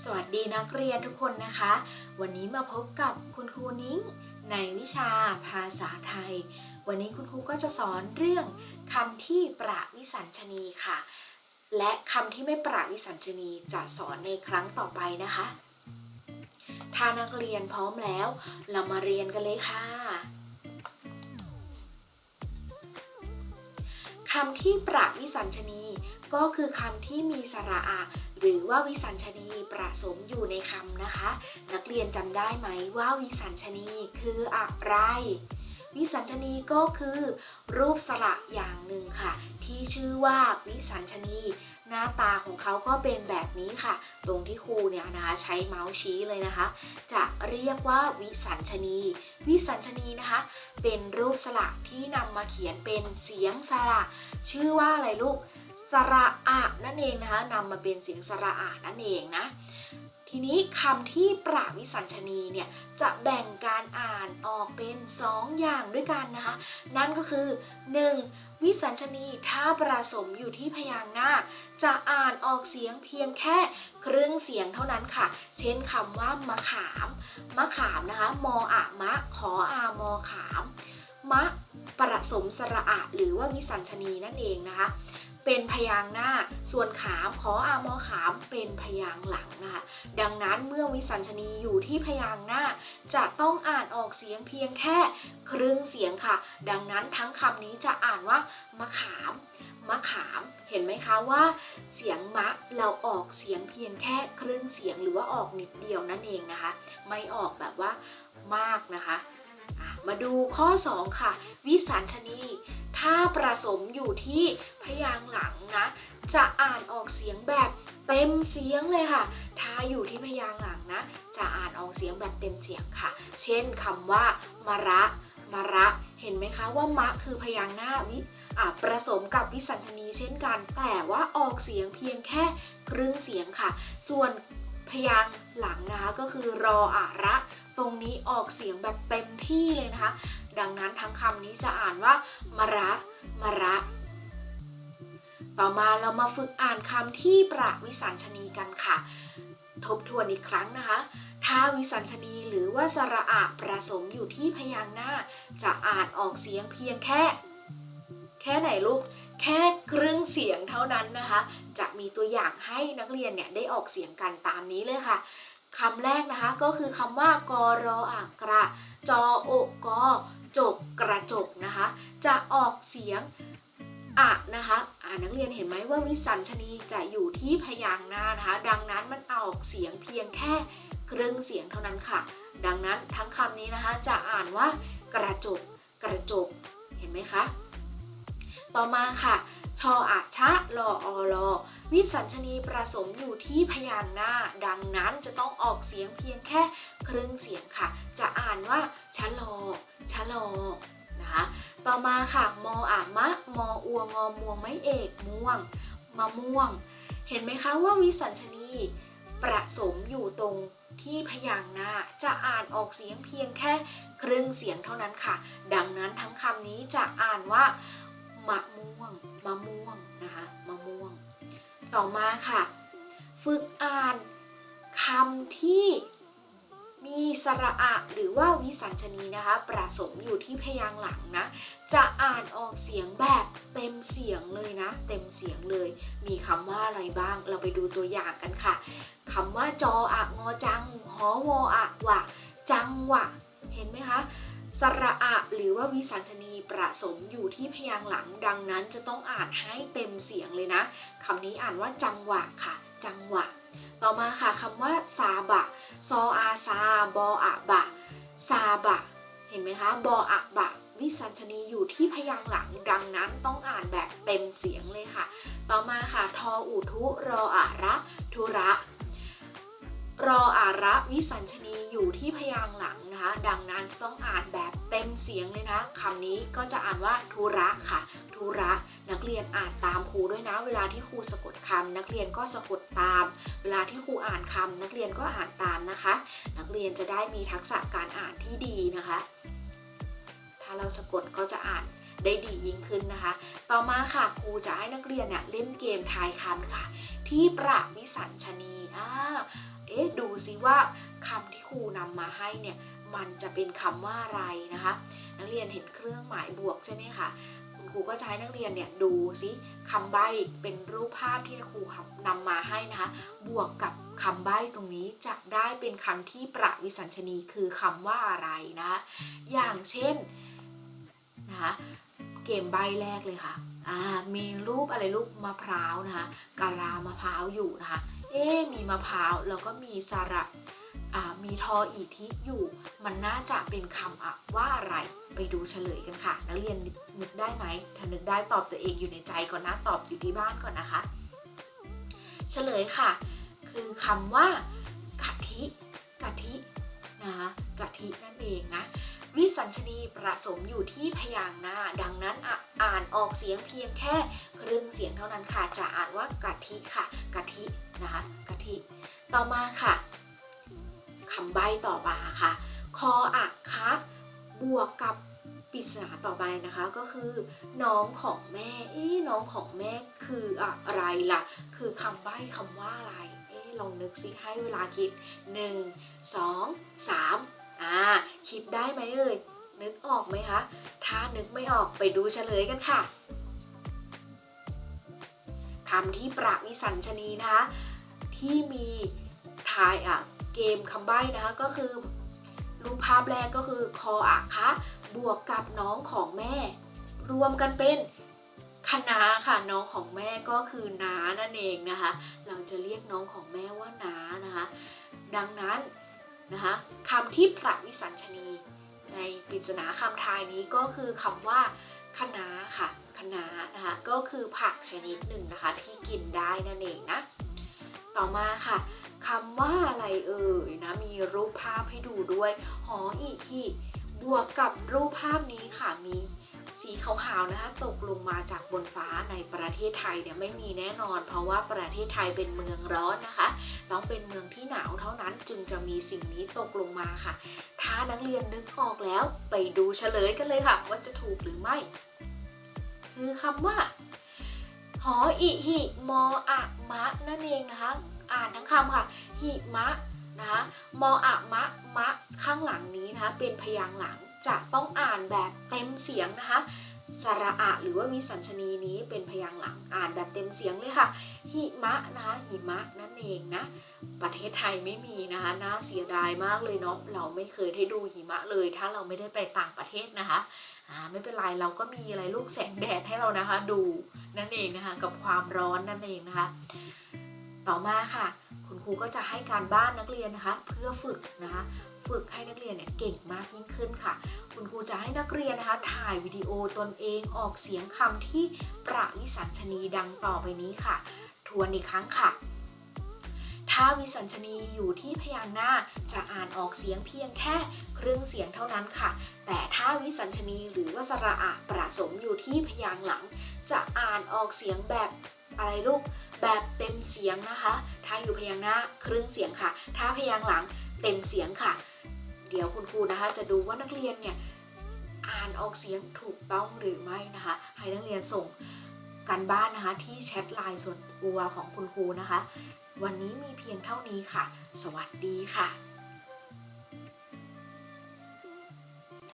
สวัสดีนักเรียนทุกคนนะคะ วันนี้มาพบกับคุณครูนิ้งในวิชาภาษาไทย วันนี้คุณครูก็จะสอนเรื่องคำที่ประวิสัญชนีค่ะ และคำที่ไม่ประวิสัญชนีจะสอนในครั้งต่อไปนะคะ ถ้านักเรียนพร้อมแล้ว เรามาเรียนกันเลยค่ะคำที่ประวิสัญชนีก็คือคำที่มีสระอะ หรือว่าวิสัญชนีประสมอยู่ในคำนะคะ นักเรียนจำได้ไหมว่าวิสัญชนีคืออะไร วิสัญชนีก็คือ รูปสระอย่างหนึ่งค่ะ ที่ชื่อว่าวิสัญชนีหน้าตาของเขาก็เป็นแบบนี้ค่ะ ตรงที่ครูเนี่ยนะคะใช้เมาส์ชี้เลยนะคะ จะเรียกว่าวิสัญชนี วิสัญชนีนะคะ เป็นรูปสระที่นำมาเขียนเป็นเสียงสระ ชื่อว่าอะไรลูก สระอะนั่นเองนะคะนำมาเป็นเสียงสระอะนั่นเองนะทีนี้คำที่ปราวิสัญชนีเนี่ยจะแบ่งการอ่านออกเป็น 2 อย่างด้วยกันนะคะนั่นก็คือ 1. วิสัญชนีถ้าประสมอยู่ที่พยางค์หน้า จะอ่านออกเสียงเพียงแค่ครึ่งเสียงเท่านั้นค่ะ เช่นคำว่ามะขาม มะขามนะคะมออะมะขออามอขาม มะประสมสระอะหรือว่าวิสัญชนีนั่นเองนะคะ เป็นพยางหน้า ส่วนขามขออามอขามเป็นพยางหลังนะคะ ดังนั้นเมื่อวิสัญชนีอยู่ที่พยางหน้า จะต้องอ่านออกเสียงเพียงแค่ครึ่งเสียงค่ะ ดังนั้นทั้งคำนี้จะอ่านว่ามะขามมะขามเห็นไหมคะว่าเสียงมะเราออกเสียงเพียงแค่ครึ่งเสียงหรือว่าออกนิดเดียวนั่นเองนะคะ ไม่ออกแบบว่ามากนะคะ มาดูข้อ 2 ค่ะ วิสัญชนี ถ้าประสมอยู่ที่พยางหลังนะ จะอ่านออกเสียงแบบเต็มเสียงเลยค่ะ ถ้าอยู่ที่พยางหลังนะ จะอ่านออกเสียงแบบเต็มเสียงค่ะ เช่นคำว่ามะระมะระ เห็นไหมคะว่ามะคือพยางค์หน้าวิประสมกับวิสัญชนีเช่นกัน แต่ว่าออกเสียงเพียงแค่ครึ่งเสียงค่ะ ส่วน พยางหลังนะคะก็คือรออะระ ตรงนี้ออกเสียงแบบเต็มที่เลยนะคะ ดังนั้นทั้งคำนี้จะอ่านว่ามะระมะระต่อมาเรามาฝึกอ่านคำที่ประวิสัญชนีกันค่ะ ทบทวนอีกครั้งนะคะ ถ้าวิสัญชนีหรือว่าสระอะประสมอยู่ที่พยางค์หน้า จะอ่านออกเสียงเพียงแค่ แค่ไหนลูก แค่ครึ่งเสียงเท่านั้นนะคะ จะมีตัวอย่างให้นักเรียนเนี่ยได้ออกเสียงกันตามนี้เลยค่ะคำแรกนะคะก็คือคำว่ากรออักระจอโอกกจกกระจกนะคะ จะออกเสียงอะนะคะอ่านักเรียนเห็นไหมว่าวิสัญชนีจะอยู่ที่พยางค์หน้านะคะ ดังนั้นมันออกเสียงเพียงแค่ครึ่งเสียงเท่านั้นค่ะ ดังนั้นทั้งคำนี้นะคะจะอ่านว่ากระจกกระจก เห็นไหมคะ ต่อมาค่ะ ชออะชะลออลอวิสัญชนีประสมอยู่ที่พยางหน้า ดังนั้นจะต้องออกเสียงเพียงแค่ครึ่งเสียงค่ะ จะอ่านว่าชะลอชะลอนะคะต่อมาค่ะ มออะมะ มออัวงอมวงไม่เอกม่วงมะม่วง เห็นไหมคะว่าวิสัญชนีประสมอยู่ตรงที่พยางค์หน้าจะอ่านออกเสียงเพียงแค่ครึ่งเสียงเท่านั้นค่ะ ดังนั้นทั้งคำนี้จะอ่านว่า มะม่วงมะม่วงนะคะมะม่วง ต่อมาค่ะ ฝึกอ่านคำที่มีสระอะหรือว่าวิสัญชนีนะคะ ประสมอยู่ที่พยางหลังนะ จะอ่านออกเสียงแบบเต็มเสียงเลยนะ เต็มเสียงเลย มีคำว่าอะไรบ้าง เราไปดูตัวอย่างกันค่ะคำว่าจออะงอจังหอวออะวะจังหวะ เห็นไหมคะ สระอะหรือว่าวิสัญชนีประสมอยู่ที่พยางค์หลังดังนั้นจะต้องอ่านให้เต็มเสียงเลยนะคำนี้อ่านว่าจังหวะค่ะ จังหวะ ต่อมาค่ะคำว่าซาบะซออาซาบออะบะซาบะ เห็นไหมคะบออะบะวิสัญชนีอยู่ที่พยางค์หลังดังนั้นต้องอ่านแบบเต็มเสียงเลยค่ะ ต่อมาค่ะทออุทุรออะระทุระ รออาระวิสัญชนีอยู่ที่พยางหลังนะคะ ดังนั้นจะต้องอ่านแบบเต็มเสียงเลยนะคำนี้ก็จะอ่านว่าทุระค่ะทุระนักเรียนอ่านตามครูด้วยนะ เวลาที่ครูสะกดคำนักเรียนก็สะกดตาม เวลาที่ครูอ่านคำนักเรียนก็อ่านตามนะคะ นักเรียนจะได้มีทักษะการอ่านที่ดีนะคะ ถ้าเราสะกดก็จะอ่านได้ดียิ่งขึ้นนะคะ ต่อมาค่ะครูจะให้นักเรียนเนี่ยเล่นเกมทายคำค่ะ ที่ประวิสัญชนี เอ๊ะดูซิว่าคำที่ครูนำมาให้เนี่ยมันจะเป็นคำว่าอะไรนะคะ นักเรียนเห็นเครื่องหมายบวกใช่ไหมคะคุณครูก็จะให้นักเรียนเนี่ยดูซิคำใบ้เป็นรูปภาพที่ครูนำมาให้นะคะ บวกกับคำใบ้ตรงนี้จะได้เป็นคำที่ประวิสัญชนีคือคำว่าอะไรนะคะอย่างเช่นนะคะเกมใบแรกเลยค่ะ อ่า มีรูปอะไรรูปมะพร้าวนะคะกาลามะพร้าวอยู่นะคะ เอ๊มีมะพร้าวแล้วก็มีสระมีทออีทิอยู่ มันน่าจะเป็นคำอะว่าอะไรไปดูเฉลยกันค่ะ นักเรียนนึกได้ไหมถ้านึกได้ตอบตัวเองอยู่ในใจก่อนนะตอบอยู่ที่บ้านก่อนนะคะ เฉลยค่ะ คือคำว่ากะทิกะทินะคะกะทินั่นเองนะ สัญชนีประสมอยู่ที่พยางค์หน้า ดังนั้นอะอ่านออกเสียงเพียงแค่ครึ่งเสียงเท่านั้นค่ะ จะอ่านว่ากะทิค่ะกะทินะคะกะทิ ต่อมาค่ะคำใบ้ต่อมาค่ะ คออะคะบวกกับปริศนาต่อไปนะคะก็คือ น้องของแม่เอ๊น้องของแม่คืออะไรล่ะ คือคำใบ้คำว่าอะไรเอ๊ลองนึกสิให้เวลาคิด 1 2 3 อ่าคิดได้ไหมเอ่ย นึกออกไหมคะ ถ้านึกไม่ออกไปดูเฉลยกันค่ะคำที่ประวิสัญชนีนะคะ ที่มีทายอะเกมคำใบ้นะคะก็คือรูปภาพแรกก็คือคออะคะบวกกับน้องของแม่ รวมกันเป็นคณะค่ะน้องของแม่ก็คือน้านั่นเองนะคะ เราจะเรียกน้องของแม่ว่าน้านะคะ ดังนั้น นะคะคำที่พระวิสัญชนี ในปริศนาคำทายนี้ก็คือคำว่าคะนาค่ะคะนานะคะก็คือผักชนิดหนึ่งนะคะที่กินได้นั่นเองนะ ต่อมาค่ะคำว่าอะไรเอ่ยนะมีรูปภาพให้ดูด้วยหออีที่บวกกับรูปภาพนี้ค่ะมี สีขาวๆนะคะตกลงมาจากบนฟ้าในประเทศไทยเนี่ยไม่มีแน่นอน เพราะว่าประเทศไทยเป็นเมืองร้อนนะคะ ต้องเป็นเมืองที่หนาวเท่านั้นจึงจะมีสิ่งนี้ตกลงมาค่ะ ถ้านักเรียนนึกออกแล้วไปดูเฉลยกันเลยค่ะ ว่าจะถูกหรือไม่ คือคำว่าหออิหิมออะมะนั่นเองนะคะ อ่านทั้งคำค่ะหิมะนะคะมออะมะมะข้างหลังนี้นะคะเป็นพยางค์หลัง จะต้องอ่านแบบเต็มเสียงนะคะสระอะหรือว่าวิสัญชนีนี้เป็นพยางค์หลังอ่านแบบเต็มเสียงเลยค่ะ หิมะนะคะหิมะนั่นเองนะ ประเทศไทยไม่มีนะคะน่าเสียดายมากเลยเนาะเราไม่เคยได้ดูหิมะเลย ถ้าเราไม่ได้ไปต่างประเทศนะคะอ่าไม่เป็นไรเราก็มีอะไรลูกแสงแดดให้เรานะคะ ดูนั่นเองนะคะกับความร้อนนั่นเองนะคะ ต่อมาค่ะ คุณครูก็จะให้การบ้านนักเรียนนะคะ เพื่อฝึกนะคะฝึกให้นักเรียนเนี่ยเก่งมากยิ่งขึ้นค่ะ คุณครูจะให้นักเรียนนะคะถ่ายวิดีโอตนเองออกเสียงคำที่ประวิสัญชนีดังต่อไปนี้ค่ะ ทวนอีกครั้งค่ะ ถ้าวิสัญชนีอยู่ที่พยางค์หน้าจะอ่านออกเสียงเพียงแค่ครึ่งเสียงเท่านั้นค่ะ แต่ถ้าวิสัญชนีหรือว่าสระอะประสมอยู่ที่พยางค์หลัง จะอ่านออกเสียงแบบอะไรลูกแบบเต็มเสียงนะคะ ถ้าอยู่พยางค์หน้าครึ่งเสียงค่ะ ถ้าพยางค์หลังเต็มเสียงค่ะ เดี๋ยวคุณครูนะคะ จะดูว่านักเรียนเนี่ยอ่านออกเสียงถูกต้องหรือไม่นะคะ ให้นักเรียนส่งการบ้านนะคะที่แชทไลน์ส่วนตัวของคุณครูนะคะ วันนี้มีเพียงเท่านี้ค่ะ สวัสดีค่ะ